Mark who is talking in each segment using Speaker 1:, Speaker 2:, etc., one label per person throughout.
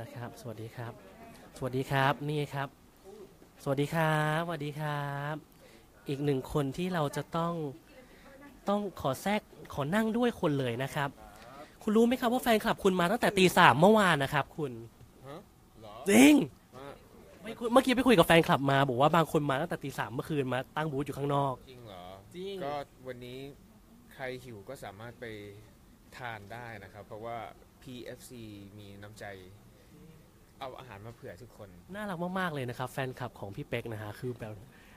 Speaker 1: นะครับ สวัสดีครับ สวัสดีครับ นี่ครับ สวัสดีครับ สวัสดีครับ อีกหนึ่งคนที่เราจะต้อง ต้องขอแทรก ขอนั่งด้วยคนเลยนะครับ คุณรู้ไหมครับว่าแฟนคลับคุณมาตั้งแต่ตีสามเมื่อวานนะครับ คุณ
Speaker 2: ฮะเหรอ
Speaker 1: จริง
Speaker 2: มา
Speaker 1: ไม่คุยเมื่อกี้ไปคุยกับแฟนคลับมา บอกว่าบางคนมาตั้งแต่ตีสามเมื่อคืนมาตั้งบูธอยู่ข้างนอก
Speaker 2: จริงเหรอ
Speaker 1: จริง
Speaker 2: ก็วันนี้ใครหิวก็สามารถไปทานได้นะครับ เพราะว่า PFC มีน้ำใจ เอาอาหารมาเผื่อทุกคน
Speaker 1: น่ารักมากๆเลยนะครับ แฟนคลับของพี่เป๊กนะฮะคือแบบ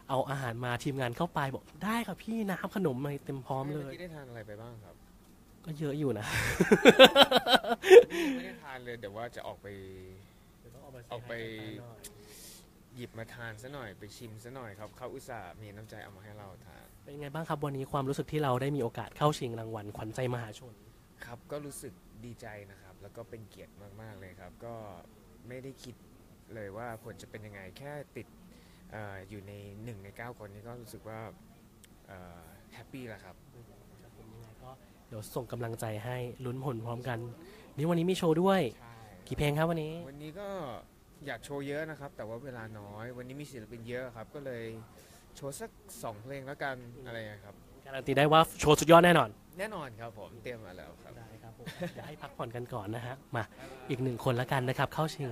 Speaker 1: เอาอาหารมาทีมงานเข้าไปบอกได้ครับพี่น้ำขนมมาเต็มพร้อมเล
Speaker 2: เมื่อยกี้ได้ทานอะไรไปบ้างครับ
Speaker 1: ก็เยอะอยู่นะ
Speaker 2: ไม่ได้ทานเลยเดี๋ยวว่าจะออกไปออกไป หยิบมาทานซะหน่อยไปชิมซะหน่อยครับเขาอุตส่าห์มีน้ำใจเอามาให้เราทาน
Speaker 1: เป็นไงบ้างครับวันนี้ความรู้สึกที่เราได้มีโอกาสเข้าชิงรางวัลขวัญใจมหาชน
Speaker 2: ครับก็รู้สึกดีใจนะครับ แล้วก็เป็นเกียรติมาก ๆ เลยครับ ก็ ไม่ได้คิดเลยว่าผลจะเป็นยังไงแค่ติดเอออยู่ในหนึ่งในเก้าคนนี้ก็รู้สึกว่าแฮปปี้แล้วครับ
Speaker 1: ครับผมยังไงก็เดี๋ยวส่งกำลังใจให้ลุ้นผลพร้อมกัน นี่วันนี้มีโชว์ด้วย
Speaker 2: ใช่
Speaker 1: กี่เพลงครับวันนี้
Speaker 2: วันนี้ก็อยากโชว์เยอะนะครับ แต่ว่าเวลาน้อย วันนี้มีศิลปินเยอะครับ ก็เลยโชว์สักสองเพลงแล้วกันอะไรอย่างเงี้ยครับ
Speaker 1: การันตีได้ว่าโชว์สุดยอดแน่นอน
Speaker 2: แน่นอนครับผมเตรียมมาแล้วครับ
Speaker 1: ได้ครับผมเดี๋ยวให้พักผ่อนกันก่อนนะฮะ มาอีกหนึ่งคนละกันนะครับ เข้าชิง